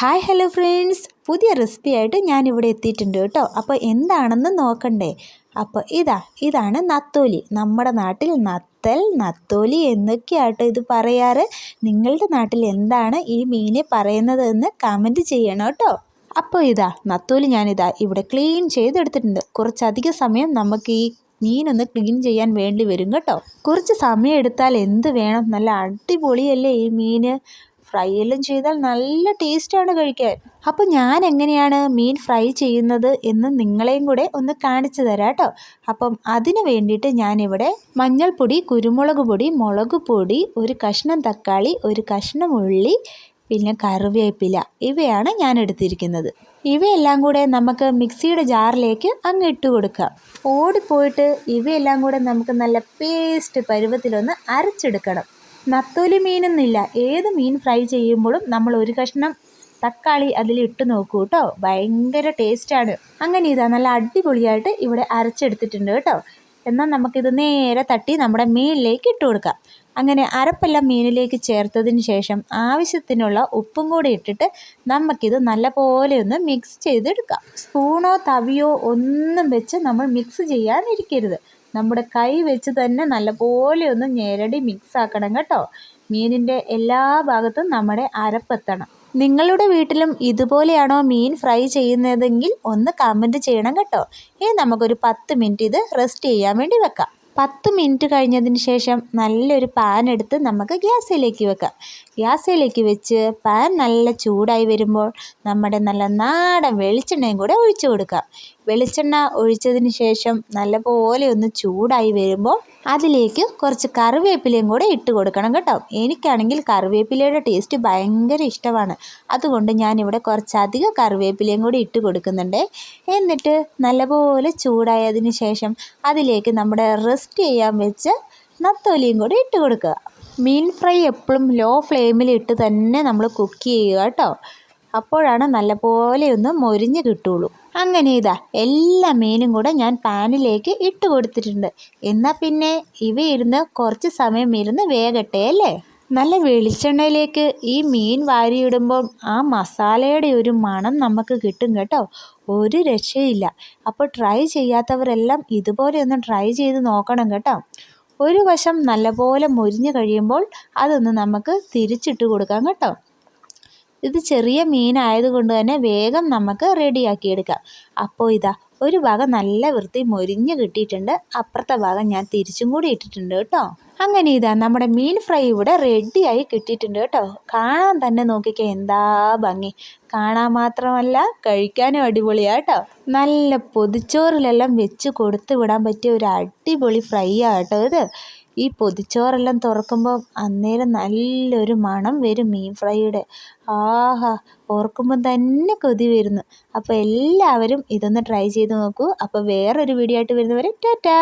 Hi hello friends. പുതിയ recipe ആയിട്ട് ഞാനിവിടെ എത്തിയിട്ടുണ്ട് കേട്ടോ. അപ്പോൾ എന്താണെന്ന് നോക്കണ്ടേ? അപ്പോൾ ഇതാ ഇതാണ് നത്തോലി. നമ്മുടെ നാട്ടിൽ നത്തൽ നത്തോലി എന്നൊക്കെയാട്ടോ ഇത് പറയാറ്. നിങ്ങളുടെ നാട്ടിൽ എന്താണ് ഈ മീനെ പറയുന്നത് എന്ന് കമന്റ് ചെയ്യണം കേട്ടോ. അപ്പോൾ ഇതാ നത്തോലി ഞാനിതാ ഇവിടെ ക്ലീൻ ചെയ്തെടുത്തിട്ടുണ്ട്. കുറച്ചധികം സമയം നമുക്ക് ഈ മീനൊന്ന് ക്ലീൻ ചെയ്യാൻ വേണ്ടി വരും കേട്ടോ. കുറച്ച് സമയം എടുത്താൽ എന്ത് വേണം? നല്ല അടിപൊളിയല്ലേ ഈ മീന്? ഫ്രൈ എല്ലാം ചെയ്താൽ നല്ല ടേസ്റ്റാണ് കഴിക്കാൻ. അപ്പോൾ ഞാൻ എങ്ങനെയാണ് മീൻ ഫ്രൈ ചെയ്യുന്നത് എന്ന് നിങ്ങളെയും കൂടെ ഒന്ന് കാണിച്ചു തരാം കേട്ടോ അപ്പം അതിന് വേണ്ടിയിട്ട് ഞാനിവിടെ മഞ്ഞൾപ്പൊടി കുരുമുളക് പൊടി മുളക് പൊടി ഒരു കഷ്ണം തക്കാളി ഒരു കഷ്ണം ഉള്ളി പിന്നെ കറിവേപ്പില ഇവയാണ് ഞാൻ എടുത്തിരിക്കുന്നത്. ഇവയെല്ലാം കൂടെ നമുക്ക് മിക്സിയുടെ ജാറിലേക്ക് അങ്ങ് ഇട്ട് കൊടുക്കാം. ഓടിപ്പോയിട്ട് ഇവയെല്ലാം കൂടെ നമുക്ക് നല്ല പേസ്റ്റ് പരുവത്തിലൊന്ന് അരച്ചെടുക്കണം. നത്തോലി മീനെന്നില്ല ഏത് മീൻ ഫ്രൈ ചെയ്യുമ്പോഴും നമ്മൾ ഒരു കഷ്ണം തക്കാളി അതിൽ ഇട്ട് നോക്കൂ കേട്ടോ. ഭയങ്കര ടേസ്റ്റാണ് അങ്ങനെ ഇതാ നല്ല അടിപൊളിയായിട്ട് ഇവിടെ അരച്ചെടുത്തിട്ടുണ്ട് കേട്ടോ. എന്നാൽ നമുക്കിത് നേരെ തട്ടി നമ്മുടെ മീനിലേക്ക് ഇട്ട് കൊടുക്കാം. അങ്ങനെ അരപ്പെല്ലാം മീനിലേക്ക് ചേർത്തതിന് ശേഷം ആവശ്യത്തിനുള്ള ഉപ്പും കൂടി ഇട്ടിട്ട് നമുക്കിത് നല്ലപോലെ ഒന്ന് മിക്സ് ചെയ്തെടുക്കാം. സ്പൂണോ തവിയോ ഒന്നും വെച്ച് നമ്മൾ മിക്സ് ചെയ്യാനിരിക്കരുത് നമ്മുടെ കൈ വെച്ച് തന്നെ നല്ലപോലെ ഒന്ന് ഞെരടി മിക്സ് ആക്കണം കേട്ടോ. മീനിന്റെ എല്ലാ ഭാഗത്തും നമ്മുടെ അരപ്പെത്തണം. നിങ്ങളുടെ വീട്ടിലും ഇതുപോലെയാണോ മീൻ ഫ്രൈ ചെയ്യുന്നതെങ്കിൽ ഒന്ന് കമന്റ് ചെയ്യണം കേട്ടോ. ഇനി നമുക്കൊരു പത്ത് മിനിറ്റ് ഇത് റെസ്റ്റ് ചെയ്യാൻ വേണ്ടി വെക്കാം. പത്ത് മിനിറ്റ് കഴിഞ്ഞതിന് ശേഷം നല്ലൊരു പാൻ എടുത്ത് നമുക്ക് ഗ്യാസിലേക്ക് വെക്കാം. ഗ്യാസിലേക്ക് വെച്ച് പാൻ നല്ല ചൂടായി വരുമ്പോൾ നമ്മുടെ നല്ല നാടൻ വെളിച്ചെണ്ണയും കൂടെ ഒഴിച്ചു കൊടുക്കാം. വെളിച്ചെണ്ണ ഒഴിച്ചതിന് ശേഷം നല്ലപോലെ ഒന്ന് ചൂടായി വരുമ്പോൾ അതിലേക്ക് കുറച്ച് കറിവേപ്പിലയും കൂടെ ഇട്ട് കൊടുക്കണം കേട്ടോ. എനിക്കാണെങ്കിൽ കറിവേപ്പിലയുടെ ടേസ്റ്റ് ഭയങ്കര ഇഷ്ടമാണ്. അതുകൊണ്ട് ഞാനിവിടെ കുറച്ചധികം കറിവേപ്പിലയും കൂടി ഇട്ട് കൊടുക്കുന്നുണ്ട്. എന്നിട്ട് നല്ലപോലെ ചൂടായതിന് ശേഷം അതിലേക്ക് നമ്മുടെ റെസ്റ്റ് ചെയ്യാൻ വെച്ച് നത്തോലിയും കൂടി ഇട്ട് കൊടുക്കുക. മീൻ ഫ്രൈ എപ്പോഴും ലോ ഫ്ലെയിമിൽ ഇട്ട് തന്നെ നമ്മൾ കുക്ക് ചെയ്യുക കേട്ടോ. അപ്പോഴാണ് നല്ലപോലെ ഒന്ന് മൊരിഞ്ഞ് കിട്ടുള്ളൂ. അങ്ങനെ ഇതാ എല്ലാ മീനും കൂടെ ഞാൻ പാനിലേക്ക് ഇട്ട് കൊടുത്തിട്ടുണ്ട്. എന്നാൽ പിന്നെ ഇവ ഇരുന്ന് കുറച്ച് സമയം ഇരുന്ന് വേഗട്ടെ അല്ലേ? നല്ല വെളിച്ചെണ്ണയിലേക്ക് ഈ മീൻ വാരിയിടുമ്പോൾ ആ മസാലയുടെ ഒരു മണം നമുക്ക് കിട്ടും കേട്ടോ. ഒരു രക്ഷയില്ല. അപ്പോൾ ട്രൈ ചെയ്യാത്തവരെല്ലാം ഇതുപോലെ ഒന്ന് ട്രൈ ചെയ്ത് നോക്കണം കേട്ടോ. ഒരു വശം നല്ലപോലെ മുരിഞ്ഞ് കഴിയുമ്പോൾ അതൊന്ന് നമുക്ക് തിരിച്ചിട്ട് കൊടുക്കാം കേട്ടോ. ഇത് ചെറിയ മീനായതുകൊണ്ട് തന്നെ വേഗം നമുക്ക് റെഡിയാക്കിയെടുക്കാം അപ്പോൾ ഇതാ ഒരു ഭാഗം നല്ല വൃത്തി മൊരിഞ്ഞ് കിട്ടിയിട്ടുണ്ട്. അപ്പുറത്തെ ഭാഗം ഞാൻ തിരിച്ചും കൂടി ഇട്ടിട്ടുണ്ട് കേട്ടോ. അങ്ങനെ ഇതാ നമ്മുടെ മീൻ ഫ്രൈ ഇവിടെ റെഡിയായി കിട്ടിയിട്ടുണ്ട് കേട്ടോ. കാണാൻ തന്നെ നോക്കിക്കേ എന്താ ഭംഗി. കാണാൻ മാത്രമല്ല കഴിക്കാനും അടിപൊളിയാട്ടോ നല്ല പൊതിച്ചോറിലെല്ലാം വെച്ച് കൊടുത്തു വിടാൻ പറ്റിയ ഒരു അടിപൊളി ഫ്രൈ ആട്ടോ ഇത്. ഈ പൊതിച്ചോറെല്ലാം തുറക്കുമ്പോൾ അന്നേരം നല്ലൊരു മണം വരും മീൻ ഫ്രൈയുടെ. ആഹാ ഓർക്കുമ്പോൾ തന്നെ കൊതി വരുന്നു. അപ്പോൾ എല്ലാവരും ഇതൊന്ന് ട്രൈ ചെയ്ത് നോക്കൂ. അപ്പോൾ വേറൊരു വീഡിയോ ആയിട്ട് വരുന്നവരെ ടാറ്റാ.